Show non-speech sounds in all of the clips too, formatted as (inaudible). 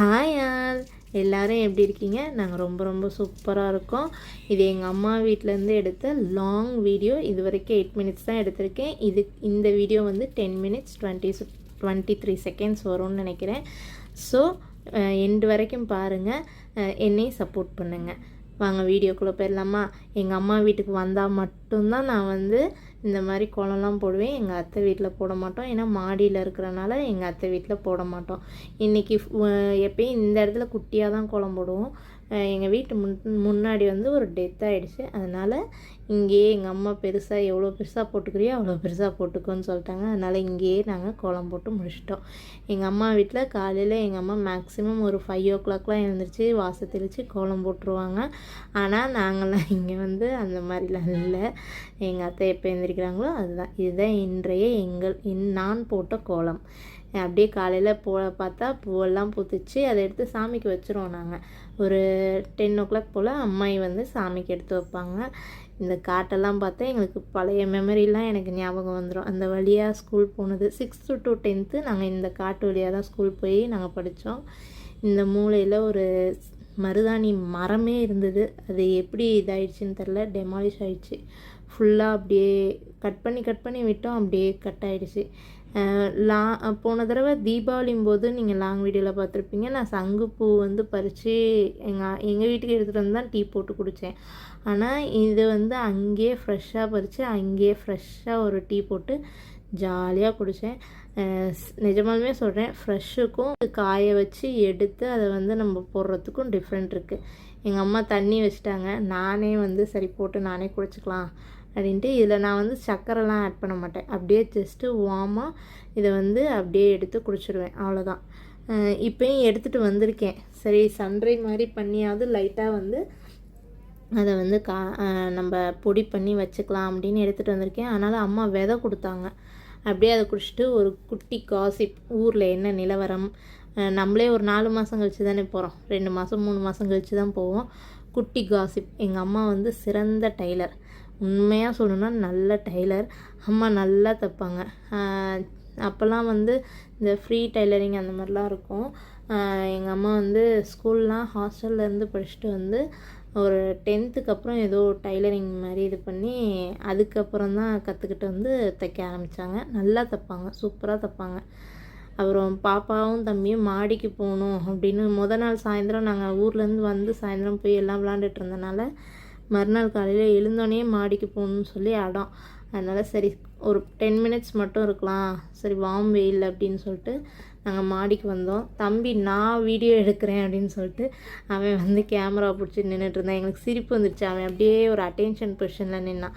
Hi all எல்லோரும் எப்படி இருக்கீங்க? நாங்கள் ரொம்ப ரொம்ப சூப்பராக இருக்கோம். இது எங்கள் அம்மா வீட்டிலேருந்து எடுத்த லாங் வீடியோ இது வரைக்கும் எயிட் மினிட்ஸ் தான் எடுத்திருக்கேன். இது இந்த வீடியோ வந்து ten minutes twenty twenty three seconds வரும்னு நினைக்கிறேன். ஸோ எண்டு வரைக்கும் பாருங்கள் என்னையும் சப்போர்ட் பண்ணுங்கள் வாங்க வீடியோக்குள்ளே போயிடலாமா? எங்கள் அம்மா வீட்டுக்கு வந்தால் மட்டும்தான் நான் வந்து இந்த மாதிரி கோலம்லாம் போடுவேன். எங்கள் அத்தை வீட்டில் போட மாட்டோம். ஏன்னா மாடியில் இருக்கிறனால எங்கள் அத்தை வீட்டில் போட மாட்டோம். இன்றைக்கி எப்பயும் இந்த இடத்துல குட்டியாக தான் கோலம் போடுவோம். எங்கள் வீட்டு முன் முன்னாடி வந்து ஒரு டெத் ஆகிடுச்சு அதனால் இங்கேயே எங்கள் அம்மா பெருசாக எவ்வளோ பெருசாக போட்டுக்கிறியோ அவ்வளோ பெருசாக போட்டுக்கோன்னு சொல்லிட்டாங்க. அதனால் இங்கேயே நாங்கள் கோலம் போட்டு முடிச்சிட்டோம். எங்கள் அம்மா வீட்டில் காலையில் எங்கள் அம்மா மேக்ஸிமம் ஒரு ஃபைவ் ஓ கிளாக்லாம் எழுந்திரிச்சு வாச தெளித்து கோலம் போட்டுருவாங்க. ஆனால் நாங்களாம் இங்கே வந்து அந்த மாதிரிலாம் இல்லை. எங்கள் அத்தை எப்போ எழுந்திரிக்கிறாங்களோ அதுதான். இதுதான் இன்றைய எங்கள் இன் நான் போட்ட கோலம். அப்படியே காலையில் போ பார்த்தா பூவெல்லாம் பூத்துச்சு. அதை எடுத்து சாமிக்கு வச்சுருவோம் நாங்கள் ஒரு டென் ஓ கிளாக் போல் அம்மாயி வந்து சாமிக்கு எடுத்து வைப்பாங்க. இந்த காட்டெல்லாம் பார்த்தா எங்களுக்கு பழைய மெமரிலாம் எனக்கு ஞாபகம் வந்துடும் அந்த வழியாக ஸ்கூல் போனது சிக்ஸ்த்து டு டென்த்து நாங்கள் இந்த காட்டு வழியாக தான் ஸ்கூல் போய் நாங்கள் படித்தோம் இந்த மூலையில் ஒரு மருதாணி மரமே இருந்தது. அது எப்படி இதாயிடுச்சுன்னு தெரில டெமாலிஷ் ஆயிடுச்சு. ஃபுல்லாக அப்படியே கட் பண்ணி கட் பண்ணி விட்டோம். அப்படியே கட் ஆகிடுச்சு லா போன தடவை தீபாவளியும் போது நீங்கள் லாங் வீடியோவில் பார்த்துருப்பீங்க. நான் சங்குப்பூ வந்து பறித்து எங்கள் எங்கள் வீட்டுக்கு எடுத்துகிட்டு வந்து தான் டீ போட்டு குடித்தேன் ஆனால் இது வந்து அங்கேயே ஃப்ரெஷ்ஷாக பறித்து அங்கேயே ஃப்ரெஷ்ஷாக ஒரு டீ போட்டு ஜாலியாக குடித்தேன் நிஜமாலுமே சொல்கிறேன் ஃப்ரெஷ்ஷுக்கும் காய வச்சு எடுத்து அதை வந்து நம்ம போடுறதுக்கும் டிஃப்ரெண்ட் இருக்குது எங்கள் அம்மா தண்ணி வச்சுட்டாங்க. நானே வந்து சரி போட்டு நானே குடிச்சிக்கலாம். அப்படின்ட்டு இதில் நான் வந்து சர்க்கரைலாம் ஆட் பண்ண மாட்டேன். அப்படியே ஜஸ்ட்டு வார்மாக இதை வந்து அப்படியே எடுத்து குடிச்சிடுவேன் அவ்வளோதான். இப்போயும் எடுத்துகிட்டு வந்திருக்கேன். சரி சன்ரை மாதிரி பண்ணியாவது லைட்டாக வந்து அதை வந்து கா நம்ம பொடி பண்ணி வச்சுக்கலாம் அப்படின்னு எடுத்துகிட்டு வந்திருக்கேன். அதனால் அம்மா விதை கொடுத்தாங்க. அப்படியே அதை குடிச்சிட்டு ஒரு குட்டி காசிப் ஊரில் என்ன நிலவரம் நம்மளே ஒரு நாலு மாதம் கழித்து தானே போகிறோம் ரெண்டு மாதம் மூணு மாதம் கழித்து தான் போவோம். குட்டி காசிப் எங்கள் அம்மா வந்து சிறந்த டைலர் உண்மையாக சொல்லணுன்னா நல்ல டைலர் அம்மா நல்லா தைப்பாங்க. அப்போல்லாம் வந்து இந்த ஃப்ரீ டைலரிங் அந்த மாதிரிலாம் இருக்கும். எங்கள் அம்மா வந்து ஸ்கூல்லாம் ஹாஸ்டல்லேருந்து படிச்சுட்டு வந்து ஒரு டென்த்துக்கு அப்புறம் ஏதோ டைலரிங் மாதிரி இது பண்ணி அதுக்கப்புறம் தான் கற்றுக்கிட்டு வந்து தைக்க ஆரம்பித்தாங்க நல்லா தைப்பாங்க. சூப்பராக தைப்பாங்க. அப்புறம் பாப்பாவும் தம்பியும் மாடிக்கு போகணும் அப்படின்னு முத நாள் சாயந்தரம் நாங்கள் ஊர்லேருந்து வந்து சாயந்தரம் போய் எல்லாம் விளாண்டுட்டு இருந்தனால மறுநாள் காலையில் எழுந்தோடனே மாடிக்கு போகணுன்னு சொல்லி அடம். அதனால் சரி ஒரு டென் மினிட்ஸ் மட்டும் இருக்கலாம். சரி வாம் வெயில் அப்படின்னு சொல்லிட்டு நாங்கள் மாடிக்கு வந்தோம். தம்பி நான் வீடியோ எடுக்கிறேன் அப்படின்னு சொல்லிட்டு அவன் வந்து கேமரா பிடிச்சி நின்றுட்டு இருந்தான். எங்களுக்கு சிரிப்பு வந்துடுச்சு அவன் அப்படியே ஒரு அட்டென்ஷன் பொசிஷனில் நின்னான்.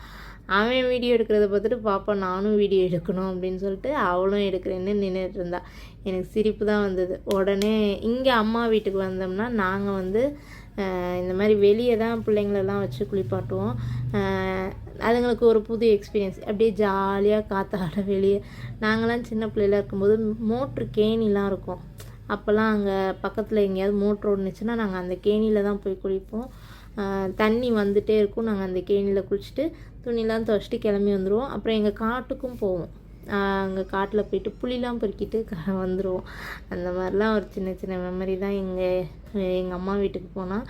அவன் வீடியோ எடுக்கிறத பார்த்துட்டு பாப்பா நானும் வீடியோ எடுக்கணும் அப்படின்னு சொல்லிட்டு அவளும் எடுக்கிறேன்னு நின்றுட்டு இருந்தா. எனக்கு சிரிப்பு தான் வந்தது. உடனே இங்கே அம்மா வீட்டுக்கு வந்தோம்னா நாங்கள் வந்து இந்த மாதிரி வெளியே தான் பிள்ளைங்களெல்லாம் வச்சு குளிப்பாட்டுவோம். அதுங்களுக்கு ஒரு புது எக்ஸ்பீரியன்ஸ் அப்படியே ஜாலியாக காற்றாட வெளியே. நாங்களாம் சின்ன பிள்ளையில இருக்கும்போது மோட்ரு கேணிலாம் இருக்கும். அப்போல்லாம் அங்கே பக்கத்தில் எங்கேயாவது மோட்ரு ஓடுனுச்சுன்னா நாங்கள் அந்த கேணியில் தான் போய் குளிப்போம். தண்ணி வந்துகிட்டே இருக்கும். நாங்கள் அந்த கேணியில் குளிச்சுட்டு துணிலாம் துவச்சிட்டு கிளம்பி வந்துடுவோம் அப்புறம் எங்கள் காட்டுக்கும் போவோம். அங்கே காட்டில் போயிட்டு புளிலாம் பொறுக்கிட்டு வந்துடுவோம் அந்த மாதிரிலாம் ஒரு சின்ன சின்ன மெமரி தான் எங்கள் எங்கள் அம்மா வீட்டுக்கு போனால்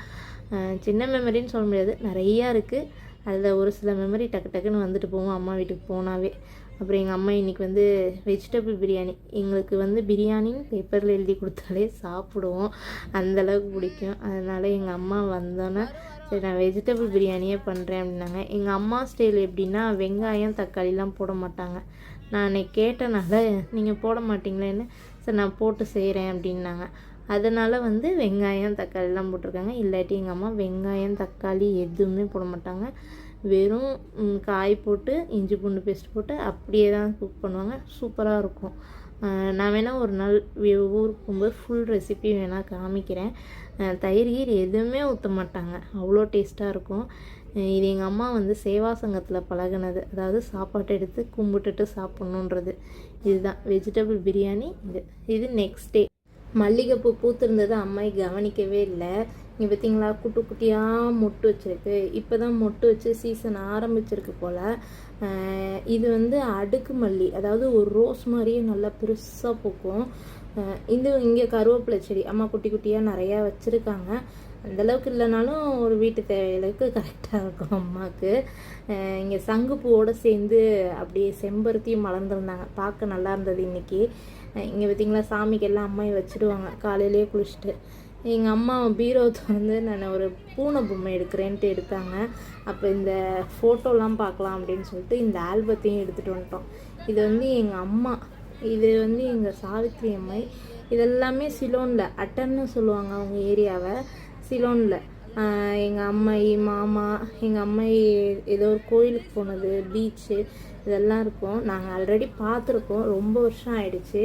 சின்ன மெமரின்னு சொல்ல முடியாது. நிறையா இருக்குது அதில் ஒரு சில மெமரி டக்கு டக்குன்னு வந்துட்டு போவோம் அம்மா வீட்டுக்கு போனாவே. அப்புறம் எங்கள் அம்மா இன்றைக்கி வந்து வெஜிடபிள் பிரியாணி. எங்களுக்கு வந்து பிரியாணின்னு பேப்பரில் எழுதி கொடுத்தாலே சாப்பிடுவோம். அந்தளவுக்கு பிடிக்கும். அதனால் எங்கள் அம்மா வந்தோன்னே சரி நான் வெஜிடபிள் பிரியாணியே பண்ணுறேன் அப்படின்னாங்க. எங்கள் அம்மா ஸ்டைல் எப்படின்னா வெங்காயம் தக்காளிலாம் போட மாட்டாங்க. நான் அன்றைக்கி கேட்டனால நீங்கள் போட மாட்டிங்களேன்னு சரி நான் போட்டு செய்கிறேன் அப்படின்னாங்க. அதனால் வந்து வெங்காயம் தக்காளிலாம் போட்டிருக்காங்க. இல்லாட்டி எங்கள் அம்மா வெங்காயம் தக்காளி எதுவுமே போட மாட்டாங்க. வெறும் காய் போட்டு இஞ்சி பூண்டு பேஸ்ட் போட்டு அப்படியே தான் குக் பண்ணுவாங்க. சூப்பராக இருக்கும். நான் வேணால் ஒரு நாள் ஊருக்கு போகும்போது ஃபுல் ரெசிபி வேணால் காமிக்கிறேன். தயிர் கீர் எதுவுமே ஊற்ற மாட்டாங்க. அவ்வளோ டேஸ்ட்டாக இருக்கும். இது எங்கள் அம்மா வந்து சேவா சங்கத்தில் பழகினது. அதாவது சாப்பாட்டை எடுத்து கும்பிட்டுட்டு சாப்பிட்ணுன்றது. இதுதான். வெஜிடபிள் பிரியாணி இது. இது நெக்ஸ்ட் டே மல்லிகைப்பூ பூத்திருந்தது அம்மாயி கவனிக்கவே இல்லை. இங்கே பார்த்தீங்களா குட்டி குட்டியாக மொட்டு வச்சுருக்கு. இப்போ தான் மொட்டு வச்சு சீசன் ஆரம்பிச்சிருக்கு போல். இது வந்து அடுக்கு மல்லி. அதாவது ஒரு ரோஸ் மாதிரியே நல்லா பெருசாக பூக்கும். இது இங்கே கருவேப்பிலை செடி. அம்மா குட்டி குட்டியாக நிறையா வச்சுருக்காங்க. அந்தளவுக்கு இல்லைனாலும் ஒரு வீட்டு தேவைகளுக்கு கரெக்டாக இருக்கும் அம்மாவுக்கு இங்கே சங்குப்பூவோடு சேர்ந்து அப்படியே செம்பருத்தியும் மலர்ந்துருந்தாங்க பார்க்க நல்லா இருந்தது இன்றைக்கி இங்கே பார்த்திங்களா சாமிக்கு எல்லாம் அம்மாயை வச்சுடுவாங்க காலையிலேயே குளிச்சுட்டு. எங்கள் அம்மா பீரோ திறந்து நான் ஒரு பூனை பொம்மை எடுக்கிறேன்ட்டு எடுத்தாங்க. அப்போ இந்த ஃபோட்டோலாம் பார்க்கலாம் அப்படின்னு சொல்லிட்டு இந்த ஆல்பத்தையும் எடுத்துகிட்டு வந்துட்டோம். இது வந்து எங்கள் அம்மா இது வந்து எங்கள் சாவித்ரி அம்மை. இதெல்லாமே சிலோனில் அட்டன்னு சொல்லுவாங்க அவங்க ஏரியாவை சிலோனில். எங்கள் அம்மை மாமா எங்கள் அம்மை ஏதோ ஒரு கோயிலுக்கு போனது பீச்சு இதெல்லாம் இருக்கும். நாங்கள் ஆல்ரெடி பார்த்துருக்கோம். ரொம்ப வருஷம் ஆயிடுச்சு.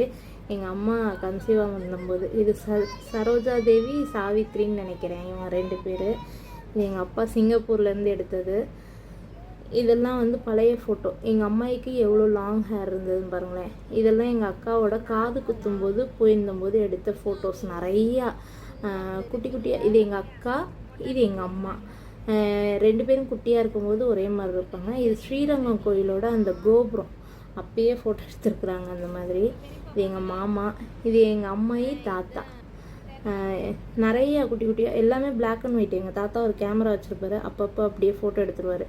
எங்கள் அம்மா கன்சீவாக வந்தபோது இது ச சரோஜா தேவி சாவித்ரின்னு நினைக்கிறேன் இவங்க ரெண்டு பேர். இது எங்கள் அப்பா சிங்கப்பூர்லேருந்து எடுத்தது. இதெல்லாம் வந்து பழைய ஃபோட்டோ எங்கள் அம்மாய்க்கு எவ்வளோ லாங் ஹேர் இருந்ததுன்னு பாருங்களேன். இதெல்லாம் எங்கள் அக்காவோட காது குத்தும்போது போயிருந்தபோது எடுத்த ஃபோட்டோஸ் நிறையா. குட்டி குட்டியாக இது எங்கள் அக்கா இது எங்கள் அம்மா. ரெண்டு பேரும் குட்டியாக இருக்கும்போது ஒரே மாதிரி இருப்பாங்க. இது ஸ்ரீரங்கம் கோயிலோட அந்த கோபுரம். அப்பயே ஃபோட்டோ எடுத்துருக்குறாங்க அந்த மாதிரி. இது எங்கள் மாமா இது எங்கள் அம்மாயி தாத்தா. நிறைய குட்டி குட்டியாக எல்லாமே பிளாக் அண்ட் ஒயிட் எங்கள் தாத்தா ஒரு கேமரா வச்சுருப்பாரு. அப்பப்போ அப்படியே ஃபோட்டோ எடுத்துருவாரு.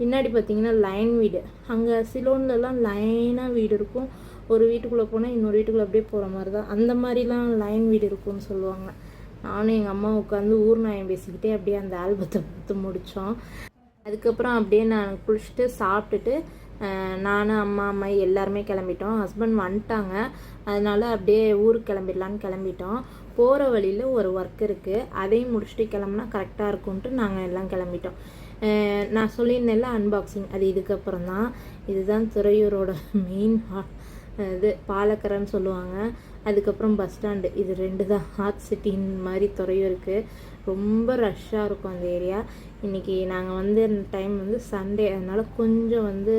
பின்னாடி பார்த்தீங்கன்னா லைன் வீடு. அங்கே சிலோன்லலாம் லைனாக வீடு இருக்கும். ஒரு வீட்டுக்குள்ளே போனால் இன்னொரு வீட்டுக்குள்ளே அப்படியே போகிற மாதிரி தான் அந்த மாதிரிலாம் லைன் வீடு இருக்கும்னு சொல்லுவாங்க. நானும் எங்கள் அம்மா உட்காந்து ஊர் நாயம் பேசிக்கிட்டே அப்படியே அந்த ஆல்பத்தை பார்த்து முடித்தோம் அதுக்கப்புறம் அப்படியே நான் குளிச்சுட்டு சாப்பிட்டுட்டு நான் நானும் அம்மா அம்மா எல்லாருமே கிளம்பிட்டோம். ஹஸ்பண்ட் வந்துட்டாங்க. அதனால அப்படியே ஊருக்கு கிளம்பிடலான்னு கிளம்பிட்டோம். போகிற வழியில் ஒரு ஒர்க் இருக்குது அதையும் முடிச்சுட்டு கிளம்புனா கரெக்டாக இருக்கும்ன்ட்டு நாங்கள் எல்லாம் கிளம்பிட்டோம். நான் சொல்லியிருந்தேன்ல அன்பாக்சிங் அது இதுக்கப்புறம் தான். இதுதான் துறையூரோட (laughs) மெயின் இது பாலக்கரைன்னு சொல்லுவாங்க. அதுக்கப்புறம் பஸ் ஸ்டாண்டு இது ரெண்டு தான். ஹாட் சிட்டின் மாதிரி துறையும் இருக்குது ரொம்ப ரஷ்ஷாக இருக்கும் அந்த ஏரியா இன்றைக்கி நாங்கள் வந்து டைம் வந்து சண்டே அதனால் கொஞ்சம் வந்து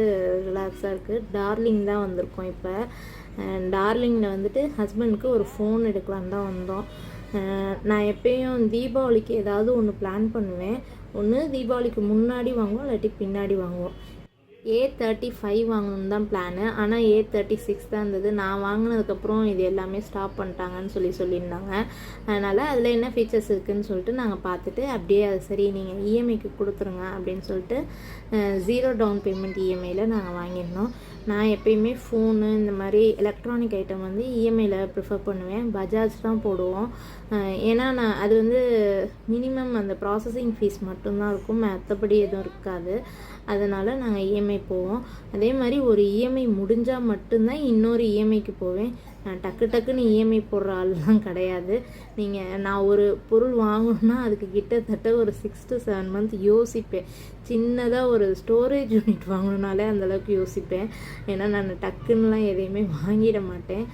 ரிலாக்ஸாக இருக்குது டார்லிங் தான் வந்திருக்கோம் இப்போ. டார்லிங்கில் வந்துட்டு ஹஸ்பண்டுக்கு ஒரு ஃபோன் எடுக்கலான்னு தான் வந்தோம். நான் எப்பயும் தீபாவளிக்கு ஏதாவது ஒன்று பிளான் பண்ணுவேன். ஒன்று தீபாவளிக்கு முன்னாடி வாங்குவோம் இல்லாட்டி பின்னாடி வாங்குவோம். ஏ தேர்ட்டி ஃபைவ் வாங்கணும்னு தான் பிளானு ஆனால் ஏ தேர்ட்டி சிக்ஸ் தான் இருந்தது. நான் வாங்கினதுக்கப்புறம் இது எல்லாமே ஸ்டாப் பண்ணிட்டாங்கன்னு சொல்லி சொல்லியிருந்தாங்க. அதனால் அதில் என்ன ஃபீச்சர்ஸ் இருக்குதுன்னு சொல்லிட்டு நாங்கள் பார்த்துட்டு அப்படியே அது சரி நீங்கள் இஎம்ஐக்கு கொடுத்துருங்க அப்படின்னு சொல்லிட்டு ஜீரோ டவுன் பேமெண்ட் இஎம்ஐயில் நாங்கள் வாங்கியிருந்தோம். நான் எப்பயுமே ஃபோனு இந்த மாதிரி எலக்ட்ரானிக் ஐட்டம் வந்து இஎம்ஐயில் ப்ரிஃபர் பண்ணுவேன். பஜாஜ் தான் போடுவோம். ஏன்னா நான் அது வந்து மினிமம் அந்த ப்ராசஸிங் ஃபீஸ் மட்டும்தான் இருக்கும். மற்றபடி எதுவும் இருக்காது. அதனால் நாங்கள் இஎம்ஐ போவோம். அதே மாதிரி ஒரு இஎம்ஐ முடிஞ்சால் மட்டும்தான் இன்னொரு இஎம்ஐக்கு போவேன். டக்கு டக்குன்னு இஎம்ஐ போடுற ஆள்லாம் கிடையாது. நீங்கள் நான் ஒரு பொருள் வாங்கணும்னா அதுக்கு கிட்டத்தட்ட ஒரு சிக்ஸ் டு செவன் மந்த் யோசிப்பேன். சின்னதாக ஒரு ஸ்டோரேஜ் யூனிட் வாங்கணுனாலே அந்தளவுக்கு யோசிப்பேன். ஏன்னா நான் டக்குன்னுலாம் எதையுமே வாங்கிட மாட்டேன்.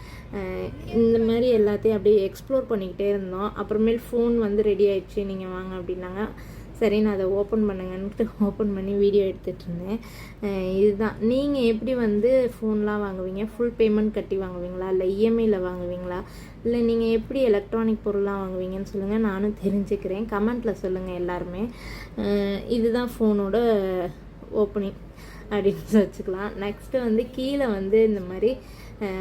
இந்த மாதிரி எல்லாத்தையும் அப்படியே எக்ஸ்ப்ளோர் பண்ணிக்கிட்டே இருந்தோம். அப்புறமேல் ஃபோன் வந்து ரெடி ஆயிடுச்சு. நீங்கள் வாங்க அப்படின்னாங்க. சரி நான் அதை ஓப்பன் பண்ணுங்கன்ட்டு ஓப்பன் (laughs) பண்ணி வீடியோ எடுத்துகிட்டு இருந்தேன் இதுதான். நீங்கள் எப்படி வந்து ஃபோன்லாம் வாங்குவீங்க? ஃபுல் பேமெண்ட் கட்டி வாங்குவீங்களா? இல்லை இஎம்ஐயில் வாங்குவீங்களா? இல்லை நீங்கள் எப்படி எலக்ட்ரானிக் பொருள்லாம் வாங்குவீங்கன்னு சொல்லுங்கள் நானும் தெரிஞ்சுக்கிறேன். கமெண்ட்டில் சொல்லுங்கள் எல்லாருமே. இதுதான் ஃபோனோட ஓப்பனிங் அப்படின்னு வச்சுக்கலாம். நெக்ஸ்ட்டு வந்து கீழே வந்து இந்த மாதிரி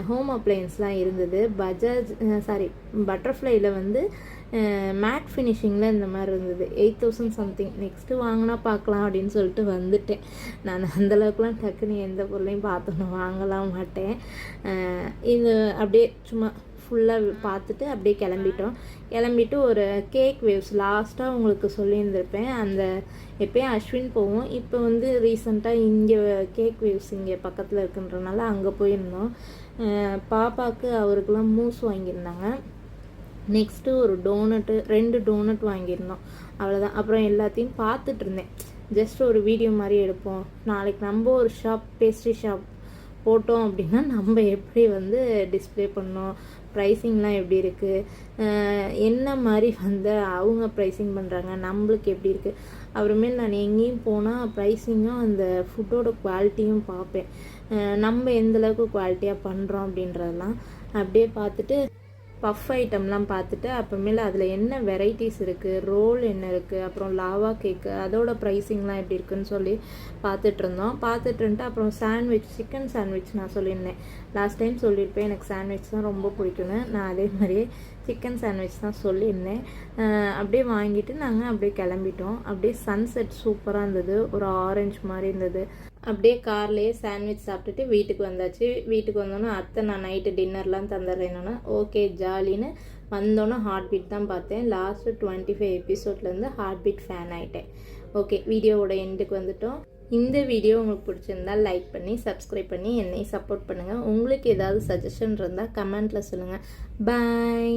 ஹோம் அப்ளையன்ஸ்லாம் இருந்தது. பஜாஜ் சாரி பட்டர்ஃப்ளைல வந்து மேட் ஃபினிஷிங்கில் இந்த மாதிரி இருந்தது. எயிட் தௌசண்ட் சம்திங் நெக்ஸ்ட்டு வாங்கினா பார்க்கலாம் அப்படின்னு சொல்லிட்டு வந்துட்டேன். நான் அந்தளவுக்குலாம் டக்குன்னு எந்த பொருளையும் பார்த்தோன்னு வாங்கலாம் மாட்டேன். இது அப்படியே சும்மா ஃபுல்லாக பார்த்துட்டு அப்படியே கிளம்பிட்டோம். கிளம்பிட்டு ஒரு கேக் வேவ்ஸ் லாஸ்ட்டாக உங்களுக்கு சொல்லியிருந்திருப்பேன். அந்த எப்பயும் அஸ்வின் போவோம். இப்போ வந்து ரீசெண்டாக இங்கே கேக் வேவ்ஸ் இங்கே பக்கத்தில் இருக்குன்றனால அங்கே போயிருந்தோம். பாப்பாவுக்கு அவருக்கெல்லாம் மூஸ் வாங்கியிருந்தாங்க. நெக்ஸ்ட்டு ஒரு டோனட்டு ரெண்டு டோனட் வாங்கியிருந்தோம். அவ்வளோதான் அப்புறம் எல்லாத்தையும் பார்த்துட்டு இருந்தேன். ஜஸ்ட் ஒரு வீடியோ மாதிரி எடுப்போம். நாளைக்கு நம்ம ஒரு ஷாப் பேஸ்ட்ரி ஷாப் போட்டோம் அப்படின்னா நம்ம எப்படி வந்து டிஸ்ப்ளே பண்ணோம்? ப்ரைஸிங்லாம் எப்படி இருக்குது என்ன மாதிரி வந்து அவங்க ப்ரைஸிங் பண்ணுறாங்க நம்மளுக்கு எப்படி இருக்குது அப்புறமேல் நான் எங்கேயும் போனால் ப்ரைஸிங்கும் அந்த ஃபுட்டோட குவாலிட்டியும் பார்ப்பேன். நம்ம எந்தளவுக்கு குவாலிட்டியாக பண்ணுறோம் அப்படின்றதெல்லாம் அப்படியே பார்த்துட்டு பஃப் ஐட்டம்லாம் பார்த்துட்டு அப்புறமேல அதில் என்ன வெரைட்டிஸ் இருக்குது ரோல் என்ன இருக்குது அப்புறம் லாவா கேக்கு அதோட ப்ரைஸிங்லாம் எப்படி இருக்குன்னு சொல்லி பார்த்துட்ருந்தோம் பார்த்துட்டு அப்புறம் சாண்ட்விச் சிக்கன் சாண்ட்விச் நான் சொல்லியிருந்தேன். லாஸ்ட் டைம் சொல்லியிருப்பேன் எனக்கு சாண்ட்விச் தான் ரொம்ப பிடிக்கும்னு. நான் அதே மாதிரியே சிக்கன் சாண்ட்விச் தான் சொல்லியிருந்தேன். அப்படியே வாங்கிட்டு நாங்கள் அப்படியே கிளம்பிட்டோம். அப்படியே சன்செட் சூப்பராக இருந்தது. ஒரு ஆரஞ்சு மாதிரி இருந்தது. அப்படியே கார்லேயே சாண்ட்விச் சாப்பிட்டுட்டு வீட்டுக்கு வந்தாச்சு. வீட்டுக்கு வந்தோன்னே அத்தை நான் நைட்டு டின்னர்லாம் தந்துடுறேன்னா ஓகே ஜாலின்னு வந்தோன்னே ஹார்ட் பீட் தான் பார்த்தேன். லாஸ்ட்டு டுவெண்ட்டி ஃபைவ் எபிசோட்லேருந்து ஹார்ட் பீட் ஃபேன் ஆகிட்டேன் ஓகே வீடியோவோட எண்டுக்கு வந்துட்டோம். இந்த வீடியோ உங்களுக்கு பிடிச்சிருந்தா லைக் பண்ணி சப்ஸ்கிரைப் பண்ணி என்னை சப்போர்ட் பண்ணுங்கள் உங்களுக்கு ஏதாவது சஜஷன் இருந்தால் கமெண்ட்டில் சொல்லுங்கள் பாய்